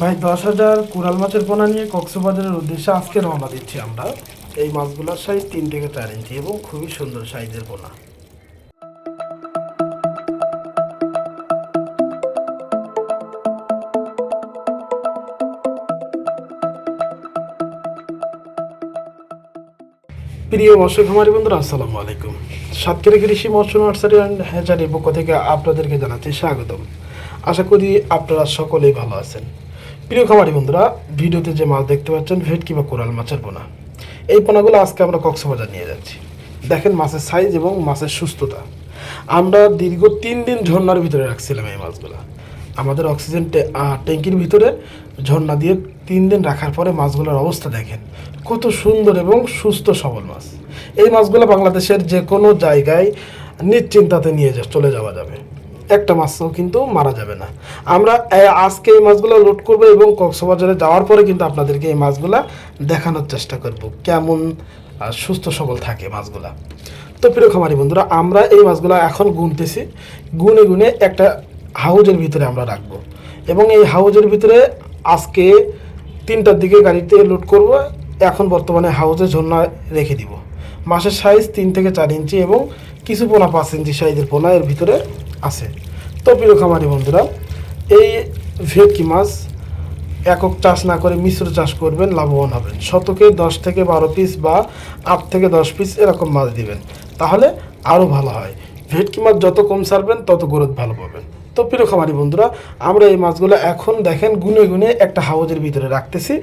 ভাই, দশ হাজার কোরাল মাছের পোনা নিয়ে কক্সবাজারের উদ্দেশ্যে আজকে রওনা দিচ্ছি আমরা। এই মাছগুলোর সাইজ তিন থেকে চার ইঞ্চি এবং খুবই সুন্দর সাইজের পোনা। প্রিয় মৎস্য খামারি বন্ধুরা, আসসালামু আলাইকুম। সাতক্ষীরা কৃষি মৎস্য নার্সারি অ্যান্ড হ্যাচারির পক্ষ থেকে আপনাদেরকে জানাচ্ছি স্বাগতম। আশা করি আপনারা সকলেই ভালো আছেন। প্রিয় খামারি বন্ধুরা, ভিডিওতে যে মাছ দেখতে পাচ্ছেন ভেটকি বা কোরাল মাছের পোনা এই পোনাগুলো আজকে আমরা কক্সবাজার নিয়ে যাচ্ছি। দেখেন মাছের সাইজ এবং মাছের সুস্থতা। আমরা দীর্ঘ তিন দিন ঝর্ণার ভিতরে রাখছিলাম এই মাছগুলো। আমাদের অক্সিজেন ট্যাঙ্কির ভিতরে ঝর্ণা দিয়ে তিন দিন রাখার পরে মাছগুলোর অবস্থা দেখেন। কত সুন্দর এবং সুস্থ সবল মাছ। এই মাছগুলো বাংলাদেশের যে কোনো জায়গায় নিশ্চিন্তাতে নিয়ে চলে যাওয়া যাবে। একটা মাছও কিন্তু মারা যাবে না। আমরা আজকে এই মাছগুলো লোড করব এবং কক্সবাজারে যাওয়ার পরে কিন্তু আপনাদেরকে এই মাছগুলা দেখানোর চেষ্টা করব। কেমন সুস্থ সবল থাকে মাছগুলা। তো প্রিয় খামারি বন্ধুরা, আমরা এই মাছগুলো এখন গুনতেছি। গুনে গুনে একটা হাউজের ভিতরে আমরা রাখব। এবং এই হাউজের ভিতরে আজকে তিনটার দিকে গাড়িতে লোড করব। এখন বর্তমানে হাউজে ঝর্ণা রেখে দিব। মাছের সাইজ তিন থেকে চার ইঞ্চি এবং কিছু পোনা পাঁচ ইঞ্চি সাইজের পোনা এর ভিতরে আছে। তো প্রিয় খামারি বন্ধুরা, এই ভেটকি মাছ একক চাষ না করে মিশ্র চাষ করবেন, লাভবান হবেন। শতকে দশ থেকে বারো পিস বা আট থেকে দশ পিস এরকম মাছ দিবেন। তাহলে আরও ভালো হয়। ভেটকি মাছ যত কম ছাড়বেন তত গ্রোথ ভালো পাবেন। তো প্রিয় খামারি বন্ধুরা, আমরা এই মাছগুলো এখন দেখেন গুনে গুনে একটা হাউজের ভিতরে রাখতেছি।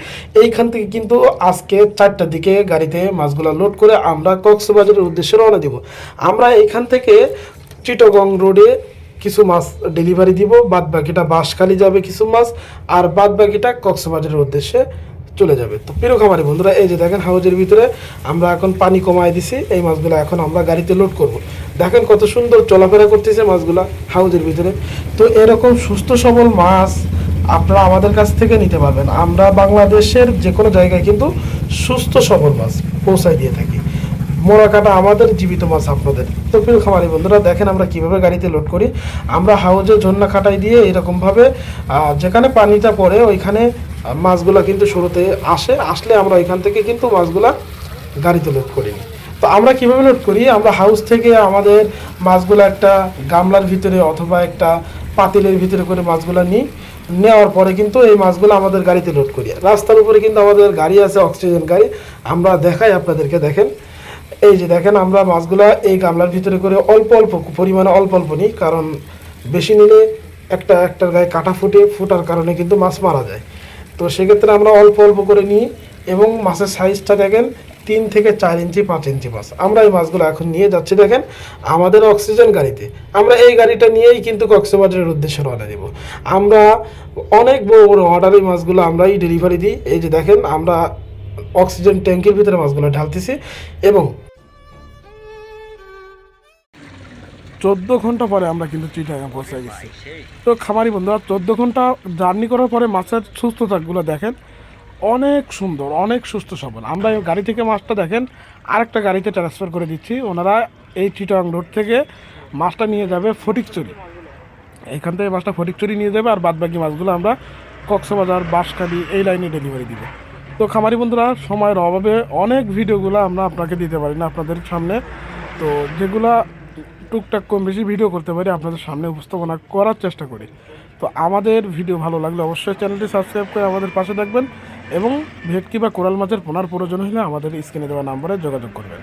এইখান থেকে কিন্তু আজকে চারটার দিকে গাড়িতে মাছগুলো লোড করে আমরা কক্সবাজারের উদ্দেশ্যে রওনা দিব। আমরা এইখান থেকে চিটগং রোডে কিছু মাছ ডেলিভারি দিব বাদ বাকিটা বাঁশখালি যাবে কিছু মাছ, আর বাদ বাকিটা কক্সবাজারের উদ্দেশ্যে চলে যাবে। তো প্রিয় খামারি বন্ধুরা, এই যে দেখেন হাউজের ভিতরে আমরা এখন পানি কমায় দিছি, এই মাছগুলো এখন আমরা গাড়িতে লোড করব। দেখেন কত সুন্দর চলাফেরা করতেছে মাছগুলা হাউজের ভিতরে। তো এরকম সুস্থ সবল মাছ আপনারা আমাদের কাছ থেকে নিতে পারবেন। আমরা বাংলাদেশের যে কোনো জায়গায় কিন্তু সুস্থ সবল মাছ পৌঁছায় দিয়ে থাকি। মোড়া কাটা আমাদের জীবিত মাছ আপনাদের। তো প্রিয় খামারি বন্ধুরা, দেখেন আমরা কীভাবে গাড়িতে লোড করি। আমরা হাউজে ঝর্ণা খাটাই দিয়ে এরকমভাবে যেখানে পানিটা পড়ে ওইখানে মাছগুলা কিন্তু শুরুতে আসে। আসলে আমরা ওইখান থেকে কিন্তু মাছগুলা গাড়িতে লোড করি তো আমরা কীভাবে লোড করি? আমরা হাউস থেকে আমাদের মাছগুলো একটা গামলার ভিতরে অথবা একটা পাতিলের ভিতরে করে মাছগুলো নিই। নেওয়ার পরে কিন্তু এই মাছগুলো আমাদের গাড়িতে লোড করি। রাস্তার উপরে কিন্তু আমাদের গাড়ি আছে, অক্সিজেন গাড়ি। আমরা দেখাই আপনাদেরকে, দেখেন। এই যে দেখেন আমরা মাছগুলা এই গামলার ভিতরে করে অল্প অল্প পরিমাণে অল্প অল্প নিই, কারণ বেশি নিলে একটা একটার গায়ে কাটা ফুটে, ফুটার কারণে কিন্তু মাছ মারা যায়। তো সেক্ষেত্রে আমরা অল্প অল্প করে নিই এবং মাছের সাইজটা দেখেন তিন থেকে চার ইঞ্চি, পাঁচ ইঞ্চি মাছ। আমরা এই মাছগুলো এখন নিয়ে যাচ্ছি দেখেন আমাদের অক্সিজেন গাড়িতে। আমরা এই গাড়িটা নিয়েই কিন্তু কক্সবাজারের উদ্দেশ্যে রওনা দেব। আমরা অনেক বড় বড় অর্ডার এই মাছগুলো আমরাই ডেলিভারি দিই। এই যে দেখেন আমরা অক্সিজেন ট্যাঙ্কের ভিতরে মাছগুলো ঢালতেছি এবং চোদ্দ ঘণ্টা পরে আমরা কিন্তু চিটাগাং পৌঁছে গেছি। তো খামারি বন্ধুরা, চোদ্দ ঘণ্টা জার্নি করার পরে মাছের সুস্থতাগুলো দেখেন। অনেক সুন্দর, অনেক সুস্থ সবল। আমরা গাড়ি থেকে মাছটা দেখেন, আরেকটা গাড়িতে ট্রান্সফার করে দিচ্ছি। ওনারা এই চিটাগাং রোড থেকে মাছটা নিয়ে যাবে ফটিকচুরি। এখান থেকে মাছটা ফটিকচুরি নিয়ে যাবে আর বাদবাকি মাছগুলো আমরা কক্সবাজার, বাঁশখালি এই লাইনে ডেলিভারি দিব। তো খামারি বন্ধুরা, সময়ের অভাবে অনেক ভিডিওগুলো আমরা আপনাকে দিতে পারি না আপনাদের সামনে। তো যেগুলা টুকটাক কম বেশি ভিডিও করতে পারি, আপনাদের সামনে উপস্থাপনা করার চেষ্টা করি। তো আমাদের ভিডিও ভালো লাগলে অবশ্যই চ্যানেলটি সাবস্ক্রাইব করে আমাদের পাশে থাকবেন এবং ভেটকি বা কোরাল মাছের পোনার প্রয়োজন হলে আমাদের স্ক্রিনে দেওয়া নাম্বারে যোগাযোগ করবেন।